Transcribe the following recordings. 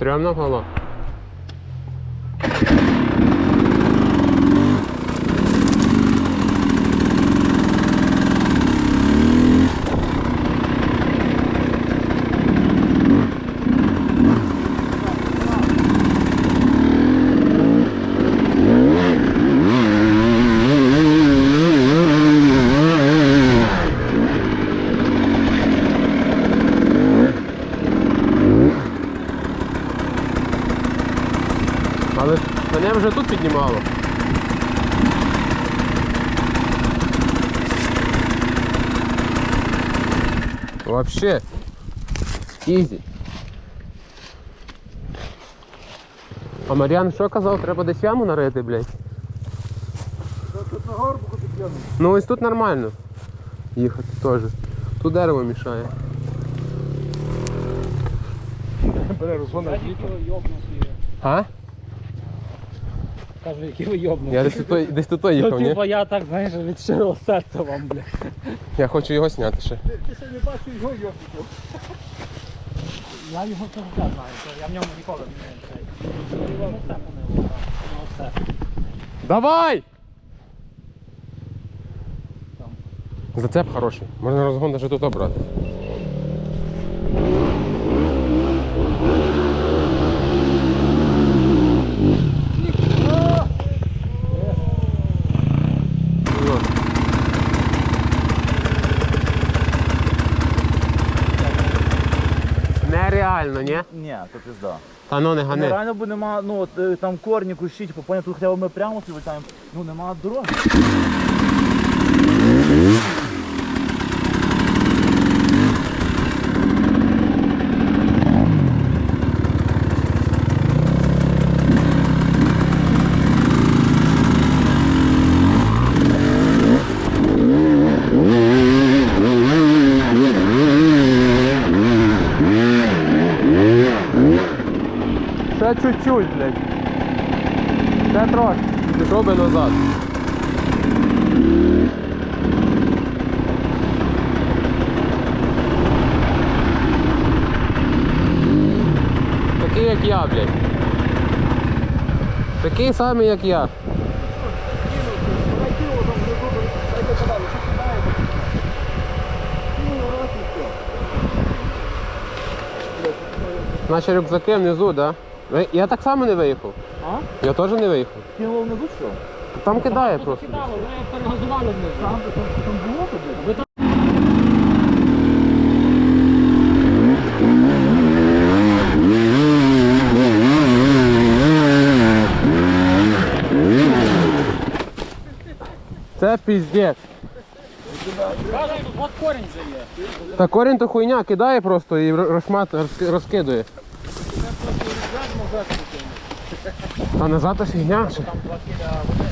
Стрьомно було. Але мене вже тут піднімало. Вообще. Ізі. А Мар'ян що казав? Треба десь яму нарити, блядь. Тут на горбу п'яний. Ну ось тут нормально. Їхати теж. Тут дерево мішає. Бере розгона Які ви йобнуті. А? Кажу, які ви йобнуті. Я десь тут, десь тут Ну, їхав, ні? типа, я так, знаєш, від щирого серця вам, бля. Я хочу його зняти ще. Ти ще не бачив його йобнути. Я його завжди знаю, я в ньому ніколи не цей. Ну, все понило, так. Ну. Давай! Зацеп хороший. Можна розгон навіть тут обрати. Ну. Нереально, ні? Ні, то пізда. Та ну не Ну, гани. Нереально, бо нема, ну от е, там корні, кущі, типу, поняв, тут хоча б ми прямо собі летаємо, ну нема дороги. Ще чуть-чуть, блядь. Ще трошки. Пішов назад. Такий як я, блядь. Такий самий, як я. Наші рюкзаки внизу, да? Ви- Я так само не виїхав. А? Я теж не виїхав. Кинуло внизу що? Там кидає просто. Кидало, ви перегазували внизу. Там, там, там було? Ви там Це піздець. кажуть, от корінь же є. Та корінь то хуйня кидає просто і розшмат розки- розкидує. А назад то фігня. Там два кіля води.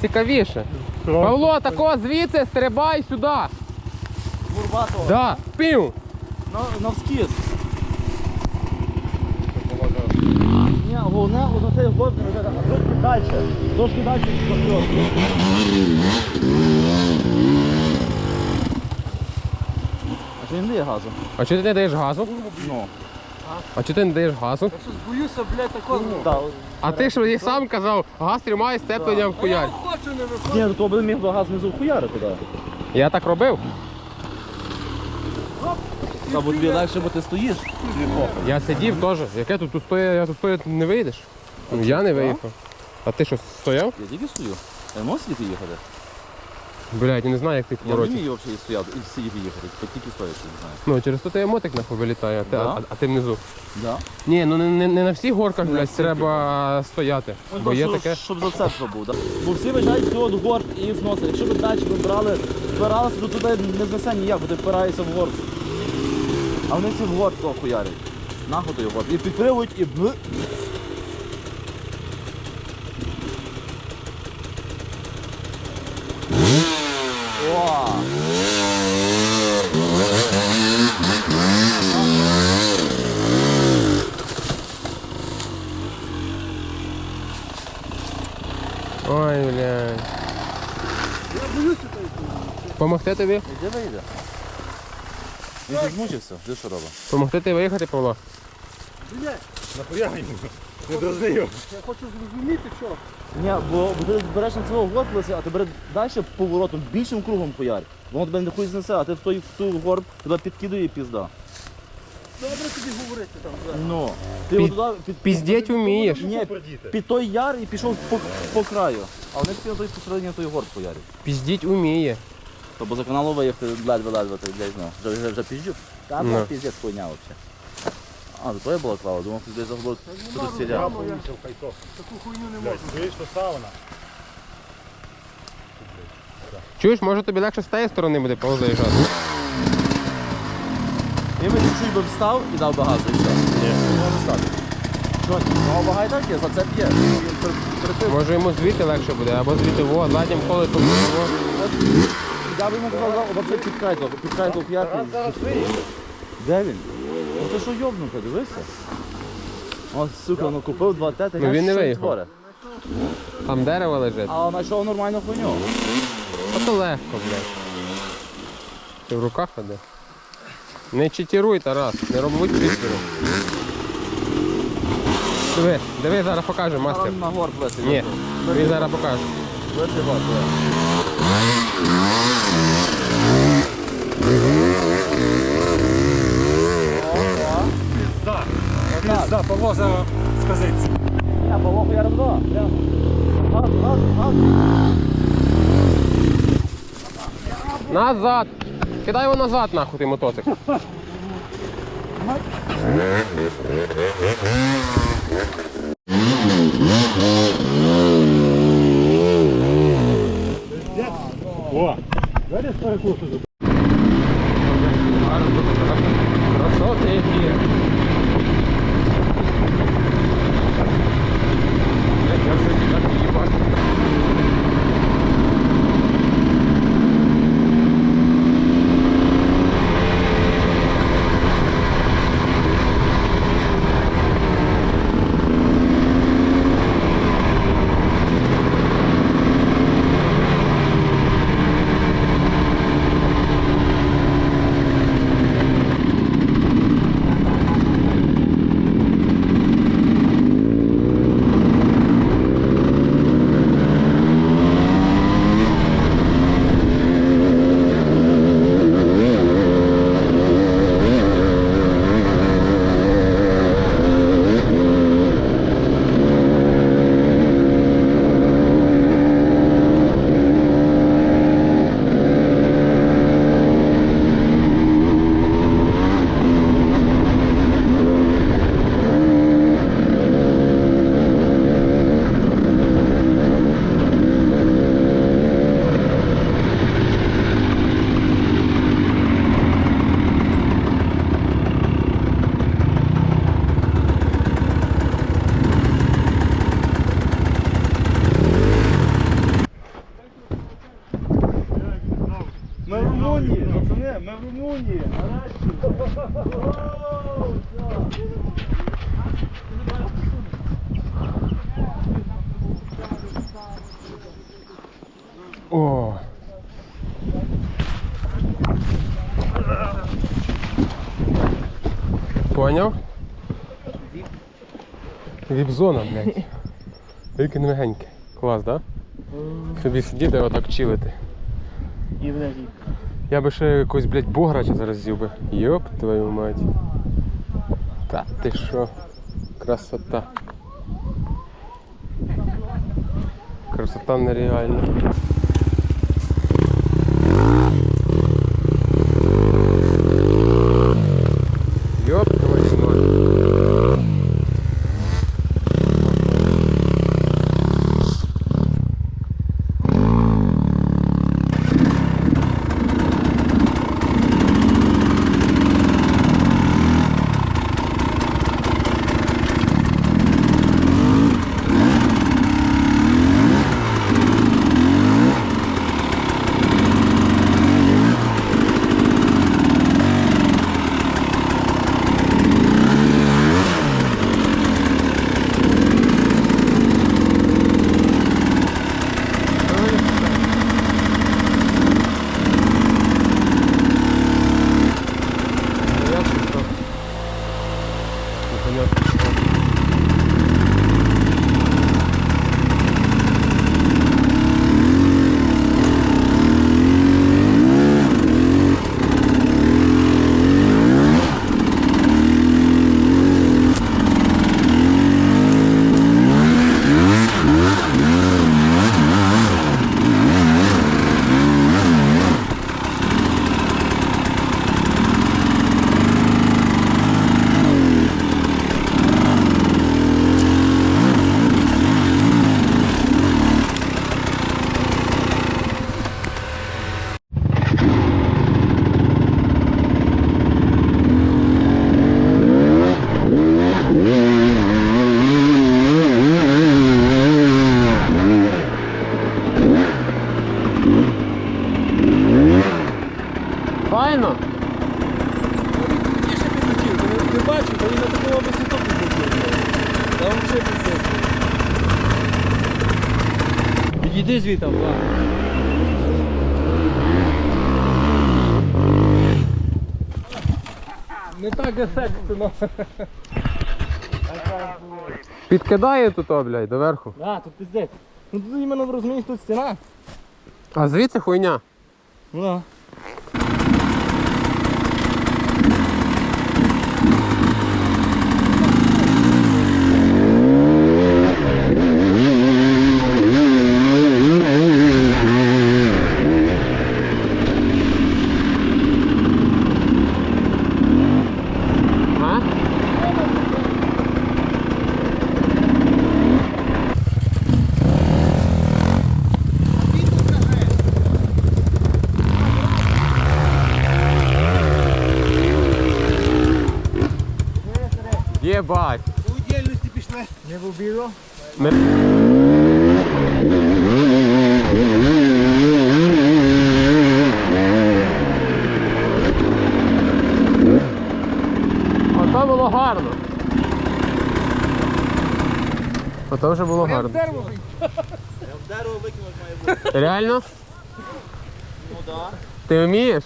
Цікавіше. Павло, тако звідси стрибай сюди. Бурбатого. Да. Пів. На, навскіз. Ні, головне, воно цей год, а трошки далі. Трошки далі А що він дає газу? А чого ти не даєш газу? Ну. А чого ти не даєш газу? Щось боюся, блядь, такого. Да. А ти ж і сам казав, газ тримає степленням в Я хуярь. хочу не виходити. Ні, ну то би міг би газ внизу вхуярити, так. Я так робив. Та бо тобі легше, бо ти стоїш. Я сидів теж. Яке тут тут стоя, я тут стояти не вийдеш. Ну, Я не виїхав. А ти що, стояв? Я тільки стою. Я можу сидіти їхати? Блядь, я не знаю, як ти Я не поворотів. вмію взагалі стояти і сидіти їхати. Тільки стояти, не знаю. Ну, через то тебе мотик нахуй вилітає, а ти, Да? а, а ти внизу. Да? Ні, ну не, не, не на всіх горках, блядь, треба стояти. Бо є таке. Щоб за це був, да? Бо всі виїжджають всього в горд і зносять. Якщо б далі ви брали, впиралися, то туди не знесе ніяк, бо ти впираєшся в горд. А вони всі в горд того хуярять. Нахуй той горд. І підтримують, і б. О! Ой, блядь. Я боюся того. Помогти тобі? Іди вийде. Він же змучився, ти що робиш? Помогти тобі виїхати, Павло? Нахуя йому? Не дразни його. Я хочу зрозуміти, що. Ні, бо, бо ти береш на цього горб, а ти береш далі поворотом, більшим кругом хуярь. Воно тебе не хуй знесе, а ти в той в ту горб тебе підкидує і пізда. Добре тобі говорити там. да. Ну. Ти Пі- отуди під, Піздеть вмієш. Ні, під той яр і пішов по, по краю. А вони всі на той посередині той горб хуярять. Піздіть вміє. То бо за каналу виїхати ледве-ледве, ти блядь, ну. Вже, вже, вже піздю. Та Ну. ну. піздець хуйня взагалі. А, то я була клава, думав, ти десь забув туди сіря. Таку хуйню не можна. Чуєш, може тобі легше з тієї сторони буде Павло заїжджати? Я би чуть би встав і дав би газу і все. Ні, може стати. Що, ну багай так є, за це п'є. Він при- притис. Може йому звідти легше буде, або звідти во, заднім колесом. во. Я б йому казав, оце під край того, під край того. Де він? Ну ти що йобнута, дивися? О, сука, ну купив два тети, Ну, він не виїхав. творить? Там дерево лежить. А знайшов нормальну хуйню. А то легко, блядь. Ти в руках ходи. Не читіруй, Тарас, не роби читеру. Диви, диви, зараз покаже мастер. Там на горб. Ні, він зараз покаже. Горб, диви. Пізда, Павло сказиться. Я полоху я роблю. Газ, газ, газ. Назад! Кидай його назад, нахуй, ти мотоцикл. О, зараз перекусу. Красоти які. Румунії, пацани, ми в Румунії. Нарешті. О. Поняв? Віп-зона, блядь. Тільки не. Клас. Да? Собі сидіти, отак чилити. І в я би ще якось, блядь, бограча зараз з'їв би. Йоп твою мать. Та ти що? Красота. Красота нереальна. Ефектно. Підкидає тут, о, блядь, доверху. Да, тут пиздець. Ну тут іменно розумієш, тут стіна. А звідси хуйня. Ну да. А? Єбать. У дільності пішли. Не в обіду. Ото було гарно. Ото вже було гарно. Дерево. Викинуть має бути. Реально? Ну да. Ти вмієш?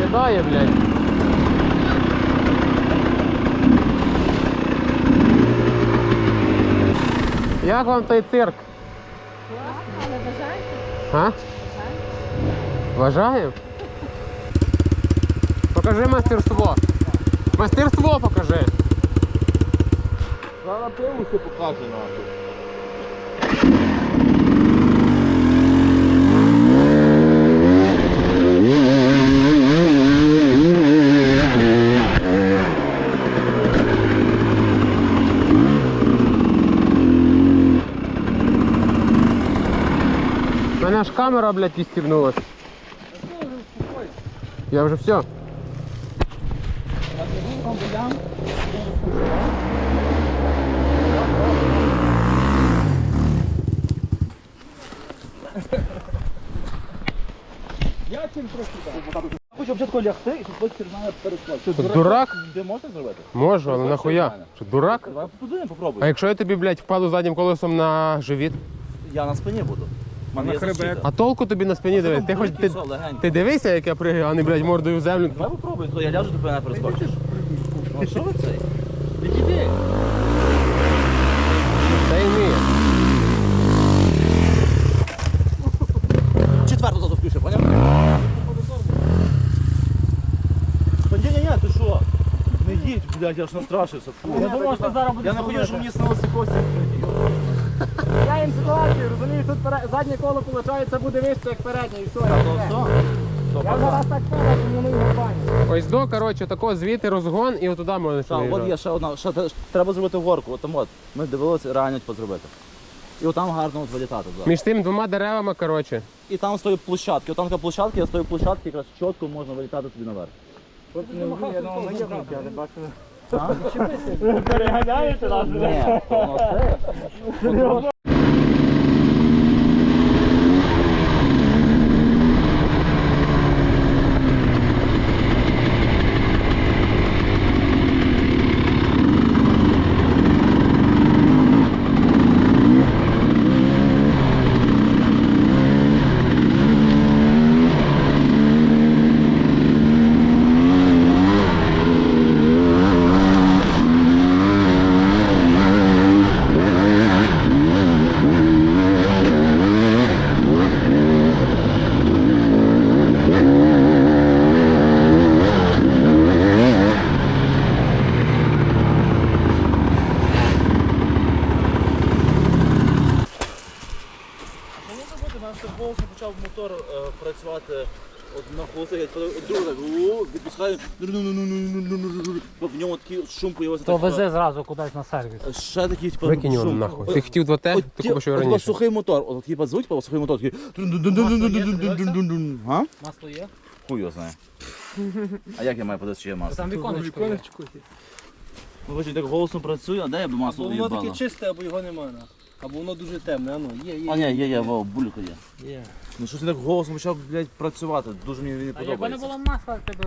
Кидає, блядь. Як вам той цирк? Але бажаєте? А? Вважаємо? Покажи мастерство. Мастерство покажи. Зараз ще покаже нахуй. Мене аж камера, блядь, відстібнулась. Я вже все. Спочатку лягти, і щоб хтось через мене перескочити. Ти дурак? Ти можеш зробити? Можу, але нахуя? Що, дурак? Давай попробуй. А якщо я тобі, блядь, впаду заднім колесом на живіт? Я на спині буду. У мене На є хребет. защита. А толку тобі на спині дивись? Ти хоч ти, Все, легенько. ти дивися, як я пригаю, а не, блядь, мордою в землю. Давай попробуй, то я ляжу, ти мене перескочиш. Ну що ви цей? Відійди. Це і вміє. Четверту зато включи, поняв? Та ні, ні, ні, ти що? Не їдь, блядь, я ж настрашився. Фу. Я думав, що зараз буде. Я не хотів, щоб мені снилося кості. Я їм ситуацію, розумію, тут пере- заднє коло, виходить, буде вище, як переднє, і все. Та все. Я зараз так перед, тому не його баню. Ось до, коротше, тако звідти розгон і отуди можна Так, от є ще одна, ще те- треба зробити горку, от там от. Ми дивилися реально позробити. І отам гарно от вилітати. туди. Між тим двома деревами, коротше. І там стоїть площадки. От там така площадка, я з тої площадки якраз чітко можна вилітати собі наверх. Не вмію, я думав, наєбнути, але бачу. А? Переганяєте нас? Ні, воно це. Що може бути? У мене голосом почав мотор е, працювати от на голосах, я відпускаю, в ньому такий шум появився. То везе зразу кудись на сервіс. Ще такий типу, Викинь його нахуй. Ти хотів 2Т, От ти ті- купиш його раніше. сухий мотор, от типа звуть, по сухий мотор, такий. Масло є? Хуй його знає. А як я маю подати, чи є масло? Там віконечко є. Ну, бачите, так голосно працює, а де я б масло Воно таке чисте, або його немає. Або воно дуже темне, а ну, є, є. А ні, є, є, вау, булька є. є. Ну щось не так голосом почав, блядь, працювати, дуже мені не подобається. А якби не було масла, тебе